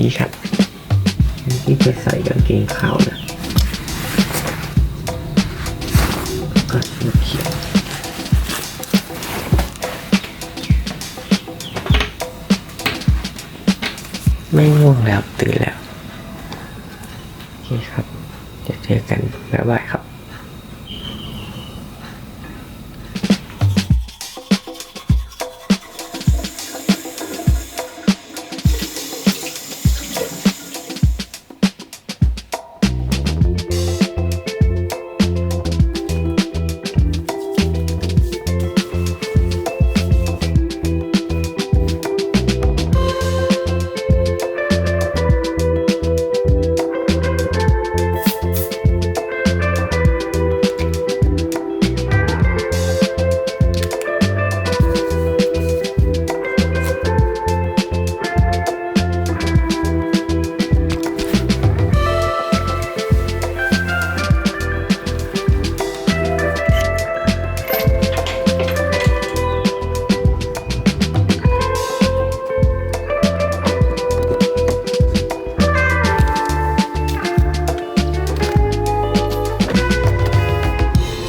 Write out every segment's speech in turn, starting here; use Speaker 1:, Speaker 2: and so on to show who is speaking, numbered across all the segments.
Speaker 1: ดีครับที่จะใส่กางเกงขาวนะก็ชุดเขียวไม่ง่วงแล้วตื่นแล้ว โอเคครับเดี๋ยวเจอกัน บ๊ายบายครับ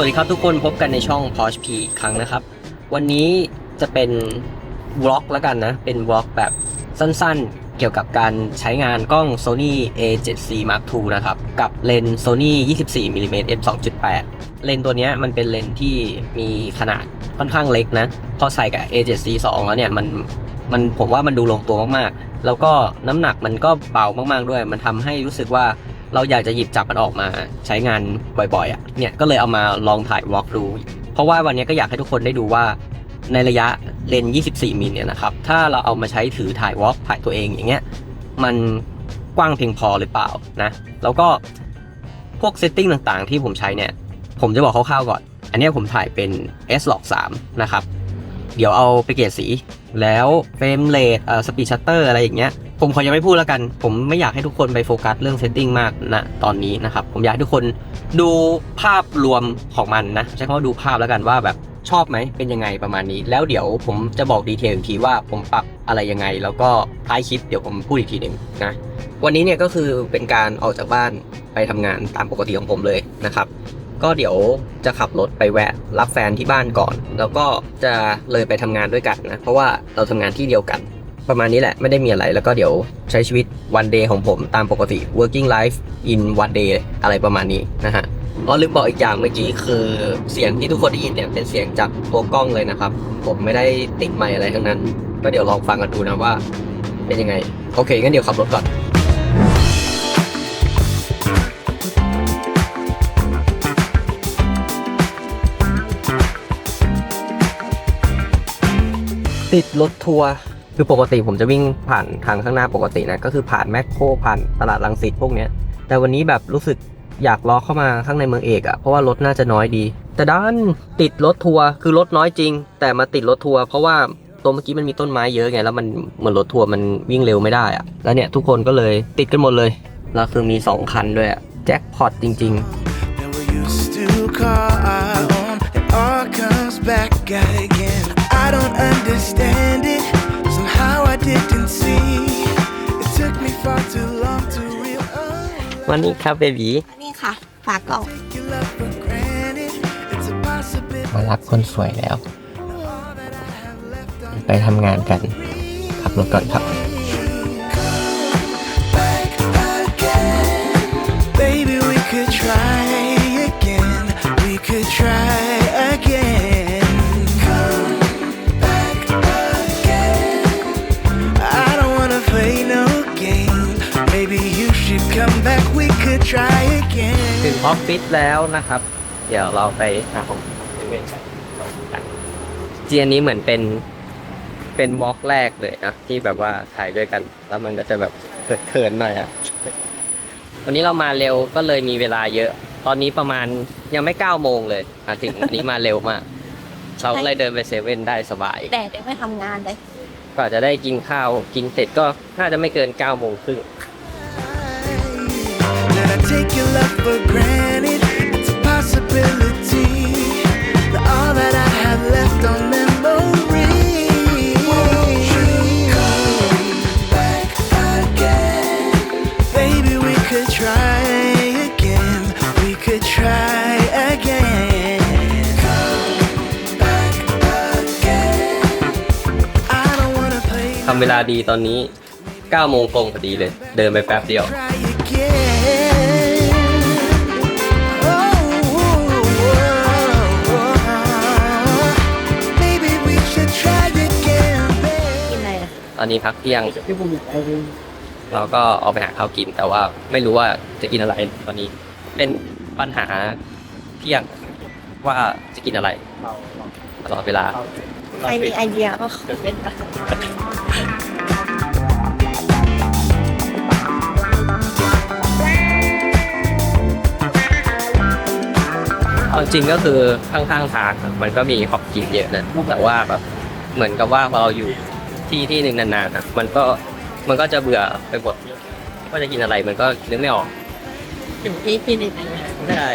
Speaker 1: สวัสดีครับทุกคนพบกันในช่อง Porsche P อีกครั้งนะครับ วันนี้จะเป็นวล็อกแล้วกันนะ เป็นวล็อกแบบสั้นๆ เกี่ยวกับการใช้งานกล้อง Sony A7C Mark II นะครับ กับเลนส์ Sony 24mm f 2.8 เลนส์ตัวนี้มันเป็นเลนส์ที่มีขนาดค่อนข้างเล็กนะ พอใส่กับ A7C 2 แล้วเนี่ยมันมันผมว่ามันดูลงตัวมากๆ แล้วก็น้ำหนักมันก็เบามากๆด้วย มันทำให้รู้สึกว่า เราอยากจะหยิบจับมันออกมาใช้งานบ่อยๆอะเนี่ยก็เลยเอามาลองถ่ายวอล์กดูเพราะว่าวันนี้ก็อยากให้ทุกคนได้ดูว่าในระยะเลน 24 มิลเนี่ยนะครับ ถ้าเราเอามาใช้ถือถ่ายวอล์กถ่ายตัวเองอย่างเงี้ย มันกว้างเพียงพอหรือเปล่านะ แล้วก็พวกเซตติ้งต่างๆ ที่ผมใช้เนี่ย ผมจะบอกคร่าวๆก่อน อันนี้ผมถ่ายเป็น S Log 3นะครับ เดี๋ยวเอาไปเกลี่ยสี แล้วเฟรมเรทเอ่อสปีดชัตเตอร์อะไรอย่างเงี้ยผมขอยังไม่พูดแล้วกัน ผมไม่อยากให้ทุกคนไปโฟกัสเรื่องเซตติ้งมากนะตอนนี้นะครับ ผมอยากให้ทุกคนดูภาพรวมของมันนะใช้คำว่าดูภาพแล้วกันว่าแบบชอบไหมเป็นยังไงประมาณนี้ แล้วเดี๋ยวผมจะบอกดีเทลอีกทีว่าผมปรับอะไรยังไง แล้วก็ท้ายคลิปเดี๋ยวผมพูดอีกทีหนึ่งนะวันนี้เนี่ยก็คือเป็นการออกจากบ้านไปทำงานตามปกติของผมเลยนะครับ ก็เดี๋ยวจะขับรถไปแวะรับแฟนที่บ้านก่อน แล้วก็จะเลยไปทำงานด้วยกันนะ เพราะว่าเราทำงานที่เดียวกัน ประมาณนี้แหละไม่ได้มีอะไร แล้วก็เดี๋ยวใช้ชีวิตวันเดย์ของผมตามปกติ working life in one day อะไรประมาณนี้นะฮะอ๋อลืมบอกอีกอย่างเมื่อกี้คือเสียงที่ทุกคนได้ยินเนี่ยเป็นเสียงจากตัวกล้องเลยนะครับ ผมไม่ได้ติดไมค์อะไรทั้งนั้น ก็เดี๋ยวลองฟังกันดูนะว่า เป็นยังไง โอเคงั้นเดี๋ยวขับรถก่อน ติดรถทัวร์คือปกติผมจะวิ่งผ่านทางข้างหน้าปกตินะก็คือผ่านแมคโครผ่านตลาดลังสิตพวกเนี้ย แต่วันนี้แบบรู้สึกอยากล้อเข้ามาข้างในเมืองเอกอะ่ะเพราะว่ารถน่าจะน้อยดี แต่ด้านติดรถทัวร์คือรถน้อยจริง แต่มาติดรถทัวร์เพราะว่าตัวเมื่อกี้มันมีต้นไม้เยอะไงแล้วมันเหมือนรถทัวร์มันวิ่งเร็วไม่ได้อะ่ะแล้วเนี่ยทุกคนก็เลยติดกันหมดเลยแล้วคือมีสองคันด้วยอะแจ็คพอตจริง ๆ
Speaker 2: I don't understand it. Somehow I didn't see. It took me far too long to realize.
Speaker 1: วันนี้ครับเบบี
Speaker 3: นี่ค่ะ ฝากกล่อง
Speaker 2: Take your love for granted. It's a possibility.
Speaker 1: มารับคนสวยแล้ว
Speaker 2: All that I have left on
Speaker 1: ไปทำงานกัน ขับรถก่อนครับ
Speaker 2: back
Speaker 1: ถึงออฟฟิศแล้วนะครับ เดี๋ยวเราไปหาของเวนกันเจียนนี้เหมือนเป็นเป็นวอล์กแรกเลยนะที่แบบว่าถ่ายด้วยกัน แล้วมันก็จะแบบเขินๆหน่อยอะวันนี้เรามาเร็วก็เลยมีเวลาเยอะ ตอนนี้ประมาณยังไม่เก้าโมงเลยมาถึงอันนี้มาเร็วมากเราก็เลยเดินไปเซเว่นได้สบาย
Speaker 3: แดดยังไม่ทำงานเลย
Speaker 1: กว่าจะได้กินข้าวกินเสร็จก็น่าจะไม่เกินเก้าโมงครึ่ง
Speaker 2: But I take your love for granted. It's a possibility that all that I have left on memory. Won't you come back again? Baby, we could try again. We could try again. Come back again. I don't wanna play. ทำ
Speaker 1: เวลาดีตอนนี้9โมงตรงพอดีเลย เดินไปแป๊บเดียว
Speaker 2: Try
Speaker 1: ตอนนี้พักเที่ยง เราก็ออกไปหาข้าวกินแต่ว่าไม่รู้ว่าจะกินอะไรตอนนี้ เป็นปัญหาเที่ยงว่าจะกินอะไรตลอดเวลา
Speaker 3: ใครมีไอเดียก็ขอเป็นปะ
Speaker 1: เอาจริงก็คือข้างๆทางอะมันก็มีของกินเยอะนะแต่ว่าแบบเหมือนกับว่าพอเราอยู่ ที่ที่หนึ่งนานๆอะมันก็มันก็จะเบื่อไปหมดว่าจะกินอะไรมันก็นึกไม่ออก
Speaker 3: ถึงที่ที่หนึ่ง
Speaker 1: ไม่ได้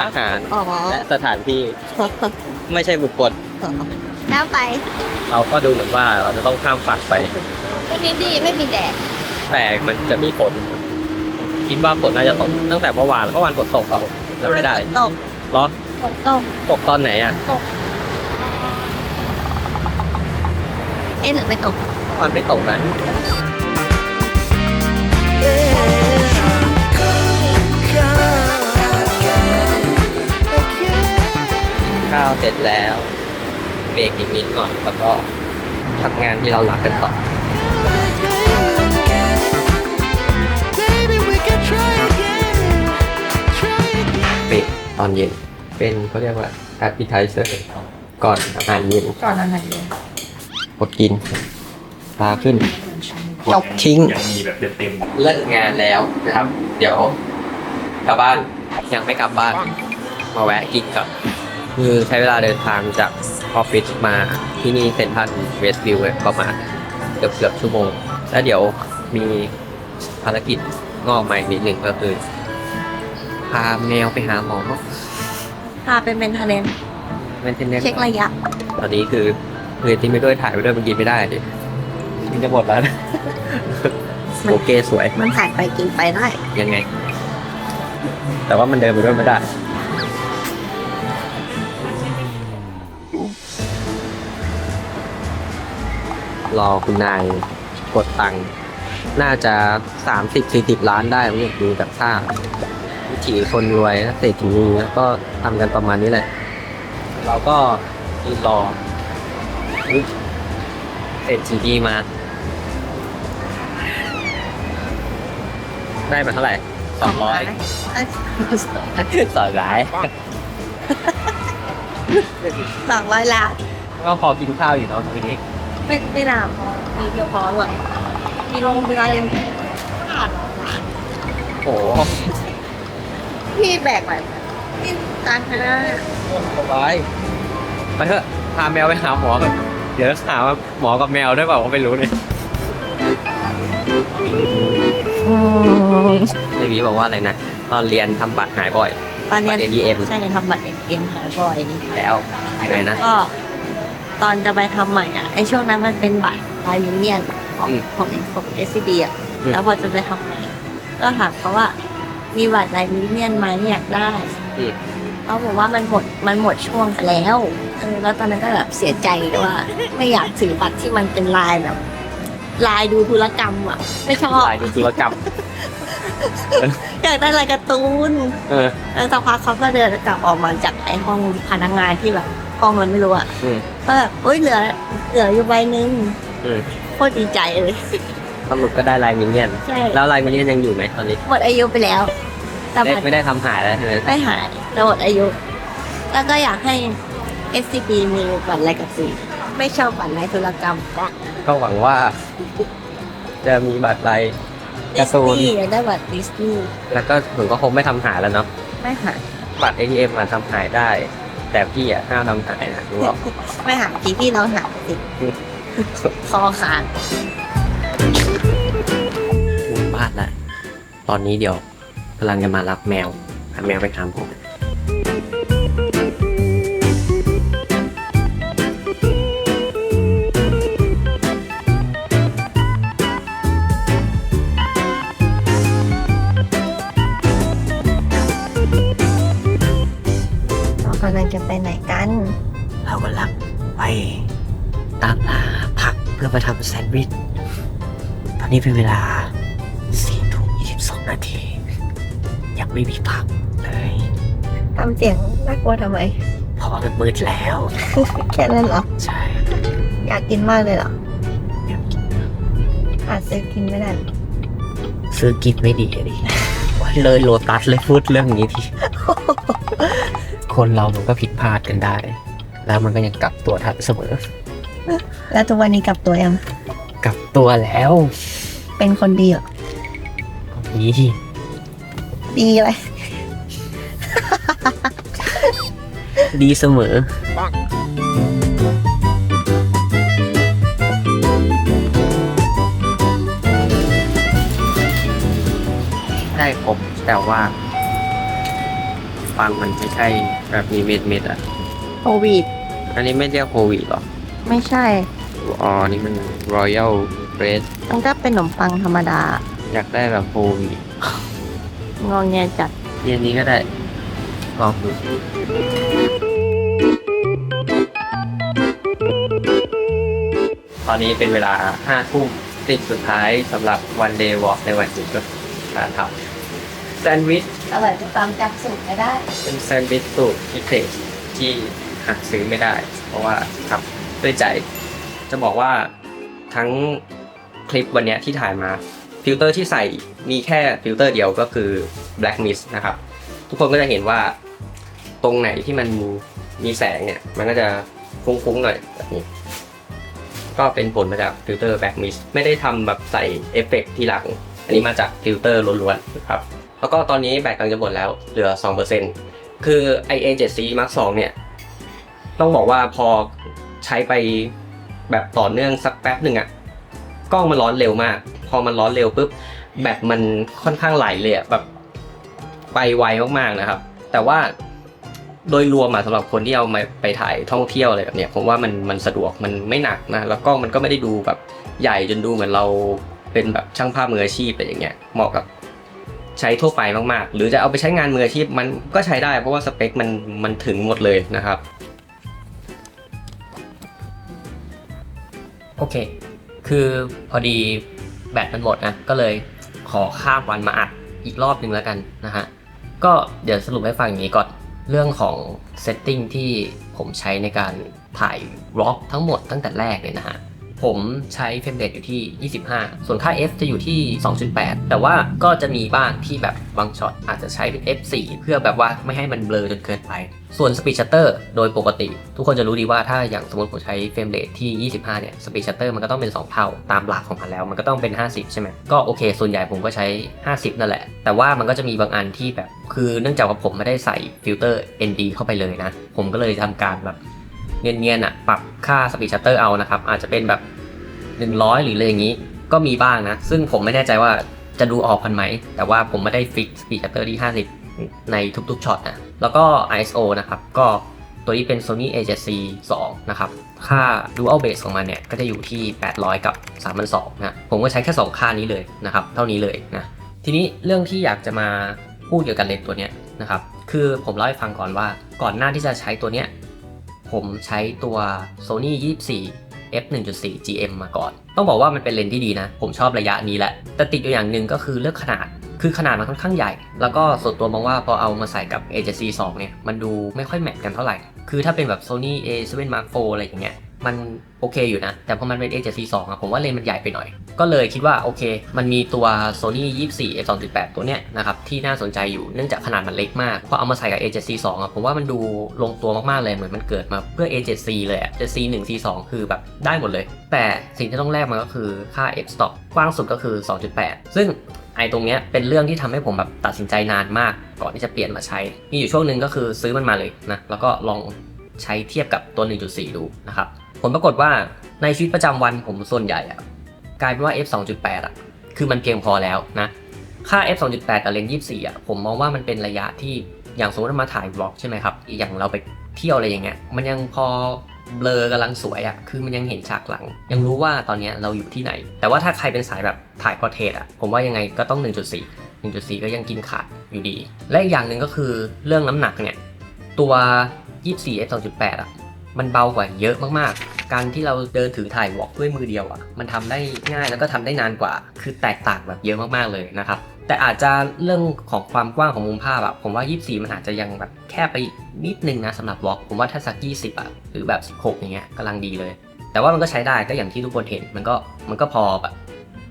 Speaker 1: อาหาร
Speaker 3: อ๋อ
Speaker 1: และสถานที่ไม่ใช่บุคคล
Speaker 3: แล้วไป
Speaker 1: เราก็ดูเหมือนว่าเราจะต้องข้ามฝั่งไป
Speaker 3: ที่นี่ดีไม่มีแดด
Speaker 1: แต่มันจะมีฝนคิดว่าฝนน่าจะตกตั้งแต่เมื่อวานเมื่อวานฝนตกเราจำไม่ได้
Speaker 3: ตก
Speaker 1: เหรอ
Speaker 3: ฝนตก
Speaker 1: ตกตอนไหนอะ
Speaker 3: เอ๊ะหรือไม่ตก
Speaker 1: เมื่อวานไม่ตกนะข้าวเสร็จแล้วเบรกอีกนิดก่อนแล้วก็ทำงานที่เรารักกันต่อ
Speaker 2: Baby, we can try again. Try again.
Speaker 1: เบรกตอนเย็นเป็นเขาเรียกว่า appetizer ก่อนอาหารเย็น
Speaker 3: ก่อนอะไรเนี่ย
Speaker 1: ก ดกินปลาขึ้น จบทิ้ง
Speaker 4: ยังมีแบบเต็ม
Speaker 1: เลิกงานแล้วนะครับ เดี๋ยวกลับบ้านยังไม่กลับบ้าน มาแวะกินก่อนคือใช้เวลาเดินทางจากออฟฟิศมาที่นี่เซ็นทรัลเวสต์วิวประมาณเกือบเกือบชั่วโมง แล้วเดี๋ยวมีภารกิจงอกใหม่นิดหนึ่งก็คือ พาแมวไปหาหมอ
Speaker 3: พาไปเป็นทะเล
Speaker 1: เป็นเทนเน
Speaker 3: เช็คระยะ
Speaker 1: ตอนนี้คือ เรียนที่ไม่ด้วยถ่ายไปด้วยมันกินไม่ได้ดิกินจะหมดแล้วนะโอเคสวย
Speaker 3: มันถ่ายไปกินไปได้
Speaker 1: ยังไง แต่ว่ามันเดินไปด้วยไม่ได้ รอคุณนายกดตังค์น่าจะสามสิบสี่สิบล้านได้ผมอยากดูจากท่าวิถีคนรวยนะเศรษฐีนีก็ทำกันประมาณนี้แหละ เราก็ยืนรอ อุ๊ยเศรษฐีนีมา ได้มาเท่าไหร่สองร้อยสองร้อย
Speaker 3: สองร้อยล้าน
Speaker 1: ก็พอกินข้าวอยู่เนาะทีนี้
Speaker 3: ไม่ไม่นานพอมีเดียวพอหรอกมีโรงพยาบายัง
Speaker 1: โอ้โห
Speaker 3: พี่แบกไปนี่การพนัน
Speaker 1: สบายไปเถอะพาแมวไปหาหมอก่อน เดี๋ยวถามว่าหมอกับแมวได้เปล่าก็ไม่รู้เลยเมื่อกี้บอกว่าอะไรนะ ตอนเรียนทำบัตรหายบ่อย
Speaker 3: ตอนเนี้ย
Speaker 1: บัตร ATM
Speaker 3: ใช่ทำบัตรเอ็มหายบ่อย
Speaker 1: แล้วยังไงนะ
Speaker 3: ก็ ตอนจะไปทำใหม่อะไอช่วงนั้นมันเป็นบัตรไทยยูเนียนของ
Speaker 1: อืม
Speaker 3: ของของเอสซีอะ
Speaker 1: อืม
Speaker 3: แล้วพอจะไปทำใหม่ก็ถามเขาว่า มีบัตรไทยยูเนียนไหมอยากได้
Speaker 1: อืม
Speaker 3: เขาบอกว่ามันหมดมันหมดช่วงไปแล้วเออแล้วตอนนั้นก็แบบเสียใจว่า ไม่อยากถือบัตรที่มันเป็นลายแบบลายดูธุรกรรมอะ ไม่ชอบ
Speaker 1: ลายดูธุรกรรม
Speaker 3: อยากได้ลายการ์ตูน
Speaker 1: เออ
Speaker 3: แล้วสักพักเขาก็เดินกลับออกมาจากไอ้ห้องพนักงานที่แบบห้องมันไม่รู้อะ
Speaker 1: อืม
Speaker 3: ก็แบบเอ้ยเหลือ เหลืออยู่ใบหนึ่ง
Speaker 1: อืม
Speaker 3: โคตรดีใจเลย
Speaker 1: สรุปก็ได้ลายมินเนี่ยน
Speaker 3: ใช่
Speaker 1: แล้วลายมินเนี่ยนยังอยู่ไหมตอนนี้
Speaker 3: หมดอายุไปแล้ว แต่
Speaker 1: ไม่
Speaker 3: บัตร
Speaker 1: ไม่ได้ทำหายแล้วใช่ไหม
Speaker 3: ไม่หายแต่หมดอายุ แล้วก็อยากให้ SCB มีบัตรอะไรกับสีไม่ชอบบัตรในธุรกรรม
Speaker 1: ก็หวังว่า จะมีบัตรลาย
Speaker 3: ดิ
Speaker 1: การ์
Speaker 3: ส
Speaker 1: ตูน
Speaker 3: นีย์อยากได้บัตรดิสนีย์
Speaker 1: แล้วก็ผมก็คงไม่ทำหายแล้วเนาะ
Speaker 3: ไม่หาย
Speaker 1: บัตร ATM อะทำหายได้ แต่พี่อะห้ามทำหายนะรู้หรอ
Speaker 3: ไม่หายทีพี่เราหายสิคอขาด
Speaker 1: ถึงบ้านแล้วตอนนี้เดี๋ยวกำลังจะมารับแมวพาแมวไปทำผม
Speaker 3: เรากำลังจะไปไหนกัน
Speaker 1: เรากำลังไปตามหาผักพื่อมาทำแซนด์วิช ตอนนี้เป็นเวลาสี่ทุ่มยี่สิบสองนาทียัง ไม่มีผักเลย
Speaker 3: ทำเสียงน่ากลัวทำไม
Speaker 1: เพราะว่ามันมืดแล้ว
Speaker 3: แค่นั้นเหรอ
Speaker 1: ใช่
Speaker 3: อยากกินมากเลยเหรอ
Speaker 1: อยากกิน
Speaker 3: อาจซื้อกินไม่ได้
Speaker 1: ซื้อกินไม่ดีอะดิเลยโลตัสเลยพูดเรื่องนี้ทีคนเรามันก็ผิดพลาดกันได้ แล้วมันก็ยังกลับตัวทันเสมอ
Speaker 3: แล้วทุกวันนี้กลับตัวยัง
Speaker 1: กลับตัวแล้ว
Speaker 3: เป็นคนดีเหรอ
Speaker 1: นี่
Speaker 3: ดีเลย
Speaker 1: ดีเสมอ ได้ครบแต่ว่า ฟังมันไม่ใช่แบบมีเม็ดเม็ดๆอะ
Speaker 3: โควิด
Speaker 1: อันนี้ไม่เรียกโควิดหรอ
Speaker 3: ไม่ใช่
Speaker 1: อ๋อ นี่มัน Royal Bread
Speaker 3: มันก็เป็นขนมปังธรรมดา
Speaker 1: อยากได้แบบโควิด
Speaker 3: งองแงจัด
Speaker 1: เย็นนี้ก็ได้ลองดูตอนนี้เป็นเวลาห้าทุ่มติดสุดท้ายสำหรับวันเดย์วอล์กในวันนี้ก็การทำแซนด์วิช
Speaker 3: อร่อยตามจำสูตรไม่ได้
Speaker 1: เป็นแซนด์วิชสูตรพิเศษที่หาซื้อไม่ได้ เพราะว่าทำด้วยใจ จะบอกว่าทั้งคลิปวันเนี้ยที่ถ่ายมา ฟิลเตอร์ที่ใส่มีแค่ฟิลเตอร์เดียวก็คือ Black Mist นะครับ ทุกคนก็จะเห็นว่าตรงไหนที่มันมีแสงเนี่ย มันก็จะฟุ้งๆหน่อยแบบนี้ ก็เป็นผลมาจากฟิลเตอร์ Black Mist ไม่ได้ทำแบบใส่เอฟเฟกทีหลัง อันนี้มาจากฟิลเตอร์ล้วนๆนะครับ แล้วก็ตอนนี้แบตกำลังจะหมดแล้วเหลือ 2%คือ IA7C Mark 2เนี่ย ต้องบอกว่าพอใช้ไปแบบต่อเนื่องสักแป๊บหนึ่งอะกล้องมันร้อนเร็วมาก พอมันร้อนเร็วปุ๊บแบตมันค่อนข้างไหลเลยอะแบบไปไวมากๆนะครับ แต่ว่าโดยรวมอะสำหรับคนที่เอามาไปถ่ายท่องเที่ยวอะไรแบบเนี้ยผมว่ามันมันสะดวกมันไม่หนักนะแล้วกล้องมันก็ไม่ได้ดูแบบใหญ่จนดูเหมือนเราเป็นแบบช่างภาพมืออาชีพอะไรอย่างเงี้ยเหมาะกับใช้ทั่วไปมากๆ หรือจะเอาไปใช้งานมืออาชีพมันก็ใช้ได้ เพราะว่าสเปคมันมันถึงหมดเลยนะครับ โอเค คือพอดี แบตมันหมดนะก็เลยขอข้ามวันมาอัดอีกรอบหนึ่งแล้วกันนะฮะก็เดี๋ยวสรุปให้ฟังอย่างนี้ก่อนเรื่องของเซตติ้งที่ผมใช้ในการถ่ายร็อกทั้งหมดตั้งแต่แรกเลยนะฮะ ผมใช้เฟรมเรทอยู่ที่ 25 ส่วนค่า f จะอยู่ที่ 2.8 แต่ว่าก็จะมีบ้างที่แบบบางช็อตอาจจะใช้เป็น f4 เพื่อแบบว่าไม่ให้มันเบลอจนเกินไป ส่วน Speed Shutter โดยปกติ ทุกคนจะรู้ดีว่าถ้าอย่างสมมติผมใช้เฟรมเรทที่ 25 เนี่ย Speed Shutter มันก็ต้องเป็น 2 เท่าตามหลักของมันแล้วมันก็ต้องเป็น 50 ใช่ไหมก็โอเค ส่วนใหญ่ผมก็ใช้ 50 นั่นแหละ แต่ว่ามันก็จะมีบางอันที่แบบคือเนื่องจากว่าผมไม่ได้ใส่ฟิลเตอร์ ND เข้าไปเลยนะผมก็เลยทำการแบบเนียนๆอะปรับค่า Speed Shutter เอานะครับอาจจะเป็นแบบ 100 หรืออะไรอย่างนี้ ก็มีบ้างนะ ซึ่งผมไม่แน่ใจว่าจะดูออกพันไหม แต่ว่าผมไม่ได้ฟิก Speed Shutter ที่ 50 ในทุกๆช็อตนะ แล้วก็ ISO นะครับ ก็ตัวนี้เป็น Sony A7C 2 นะครับ ค่า Dual Base ของมันเนี่ย ก็จะอยู่ที่ 800 กับ 3,200 นะ ผมก็ใช้แค่ 2 ค่านี้เลยนะครับ เท่านี้เลยนะ ทีนี้เรื่องที่อยากจะมาพูดเกี่ยวกับเลนส์ตัวเนี้ยนะครับ คือผมเล่าให้ฟังก่อนว่า ก่อนหน้าที่จะใช้ตัวเนี้ย ผมใช้ตัว Sony 24 f 1.4 gm มาก่อน ต้องบอกว่ามันเป็นเลนส์ที่ดีนะ ผมชอบระยะนี้แหละ แต่ติดอยู่อย่างหนึ่งก็คือเลือกขนาด คือขนาดมันค่อนข้างใหญ่ แล้วก็ส่วนตัวมองว่าพอเอามาใส่กับ A7C 2เนี่ย มันดูไม่ค่อยแมทกันเท่าไหร่ คือถ้าเป็นแบบ Sony A7 Mark IV อะไรอย่างเงี้ย มันโอเคอยู่นะ แต่พอมันเป็น A7C 2 อะผมว่าเลนส์มันใหญ่ไปหน่อย ก็เลยคิดว่าโอเค มันมีตัว Sony 24 f 2.8 ตัวเนี้ยนะครับที่น่าสนใจอยู่เนื่องจากขนาดมันเล็กมากพอเอามาใส่กับ A7C 2 อะผมว่ามันดูลงตัวมากๆเลยเหมือนมันเกิดมาเพื่อ A7C เลยอะ 7C 1 C 2 คือแบบได้หมดเลย แต่สิ่งที่ต้องแลกมันก็คือค่า f stop กว้างสุดก็คือ 2.8 ซึ่งไอ้ตรงเนี้ยเป็นเรื่องที่ทำให้ผมแบบตัดสินใจนานมาก ก่อนที่จะเปลี่ยนมาใช้ มีอยู่ช่วงหนึ่งก็คือซื้อมันมาเลยนะแล้วก็ลองใช้เทียบกับตัว 1.4 ดูนะครับ ผลปรากฏว่าในชีวิตประจำวันผมส่วนใหญ่อะกลายเป็นว่า f 2.8อะคือมันเพียงพอแล้วนะ ค่า f 2.8กับเลนส์24อะผมมองว่ามันเป็นระยะที่อย่างสมมติเรามาถ่ายบล็อกใช่ไหมครับ อย่างเราไปเที่ยวอะไรอย่างเงี้ย มันยังพอเบลอกำลังสวยอะคือมันยังเห็นฉากหลัง ยังรู้ว่าตอนนี้เราอยู่ที่ไหน แต่ว่าถ้าใครเป็นสายแบบถ่ายพอร์เทรตอะผมว่ายังไงก็ต้อง 1.4 1.4 ก็ยังกินขาดอยู่ดี และอีกอย่างหนึ่งก็คือเรื่องน้ำหนักเนี่ย ตัว 24 f 2.8อะ มันเบากว่าเยอะมากๆ การที่เราเดินถือถ่ายวอล์กด้วยมือเดียวอะ่ะ มันทำได้ง่ายแล้วก็ทำได้นานกว่า คือแตกต่างแบบเยอะมากๆเลยนะครับ แต่อาจจะเรื่องของความกว้างของมุมภาพอะผมว่า 24 มันอาจจะยังแบบแคบไปนิดนึงนะสำหรับวอล์กผมว่าถ้าสัก 20อะหรือแบบ 16อย่างเงี้ยกำลังดีเลย แต่ว่ามันก็ใช้ได้ก็อย่างที่ทุกคนเห็นมันก็มันก็พอแบบ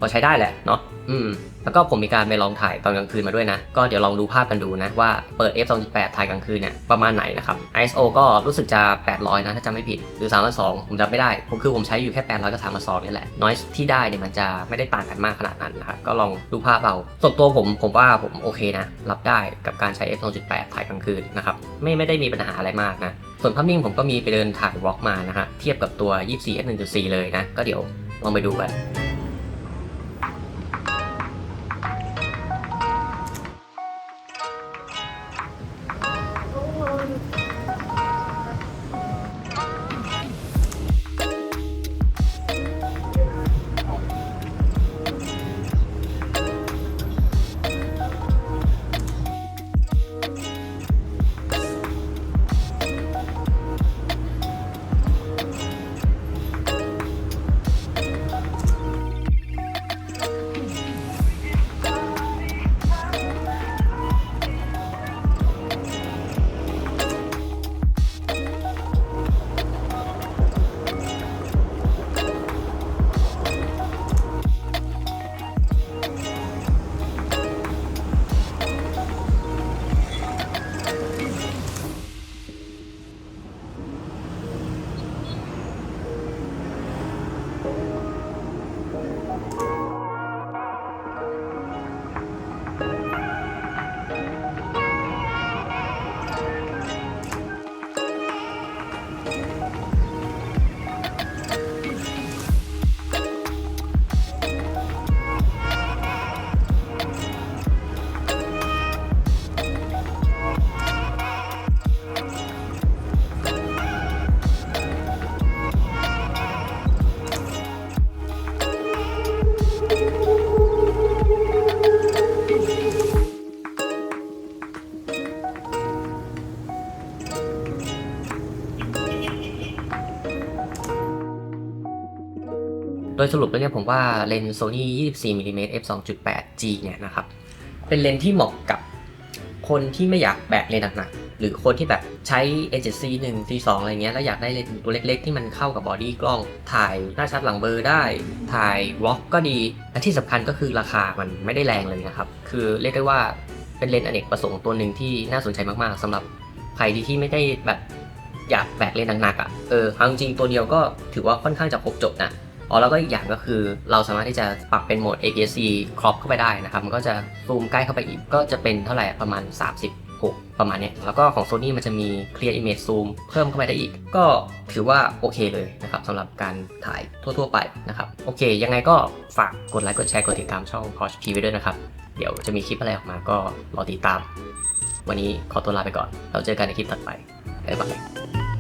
Speaker 1: พอใช้ได้แหละเนาะอืมแล้วก็ผมมีการไปลองถ่ายตอนกลางคืนมาด้วยนะ ก็เดี๋ยวลองดูภาพกันดูนะว่าเปิด f 2 8ถ่ายกลางคืนเนี่ยประมาณไหนนะครับ ISO ก็รู้สึกจะ 800 นะถ้าจำไม่ผิด หรือ302ผมจำไม่ได้ ผมคือผมใช้อยู่แค่ 800 กับ302นี่แหละ noise ที่ได้เนี่ยมันจะไม่ได้ต่างกันมากขนาดนั้นนะครับ ก็ลองดูภาพเอา ส่วนตัวผมผมว่าผมโอเคนะ รับได้กับการใช้ f 2 8ถ่ายกลางคืนนะครับ ไม่ไม่ได้มีปัญหาอะไรมากนะ ส่วนภาพนิ่งผมก็มีไปเดินถ่ายวอล์กมานะฮะ เทียบกับตัว 24 f 1.4 เลยนะ ก็เดี๋ยวลองไปดูกัน ดยสรุปแล้วเนี่ยผมว่าเลนส์ Sony 24 mm f 2.8 G เนี่ยนะครับ เป็นเลนส์ที่เหมาะกับคนที่ไม่อยากแบกเลนส์หนักๆ หรือคนที่แบบใช้ A7C 1 C 2อะไรเงี้ย แล้วอยากได้เลนส์ตัวเล็กๆ ที่มันเข้ากับบอดี้กล้อง ถ่ายหน้าชัดหลังเบอร์ได้ ถ่ายวอล์กก็ดี และที่สำคัญก็คือราคามันไม่ได้แรงเลยนะครับ คือเรียกได้ว่าเป็นเลนส์อเนกประสงค์ตัวหนึ่งที่น่าสนใจมากๆสำหรับใครที่ไม่ได้แบบอยากแบกเลนส์หนักๆอะ เออเอาจริงๆตัวเดียวก็ถือว่าค่อนข้างจะครบจบนะ อ๋อแล้วก็อีกอย่างก็คือเราสามารถที่จะปรับเป็นโหมด APS-C crop เข้าไปได้นะครับ มันก็จะซูมใกล้เข้าไปอีก ก็จะเป็นเท่าไหร่ประมาณ 36 ประมาณเนี้ยแล้วก็ของ Sony มันจะมี Clear Image Zoom เพิ่มเข้าไปได้อีก ก็ถือว่าโอเคเลยนะครับสำหรับการถ่ายทั่วๆไปนะครับ โอเค ยังไงก็ฝากกดไลค์กดแชร์กดติดตามช่อง Porsche P ไว้ด้วยนะครับ เดี๋ยวจะมีคลิปอะไรออกมาก็รอติดตาม วันนี้ขอตัวลาไปก่อน เราเจอกันในคลิปถัดไปบ๊ายบาย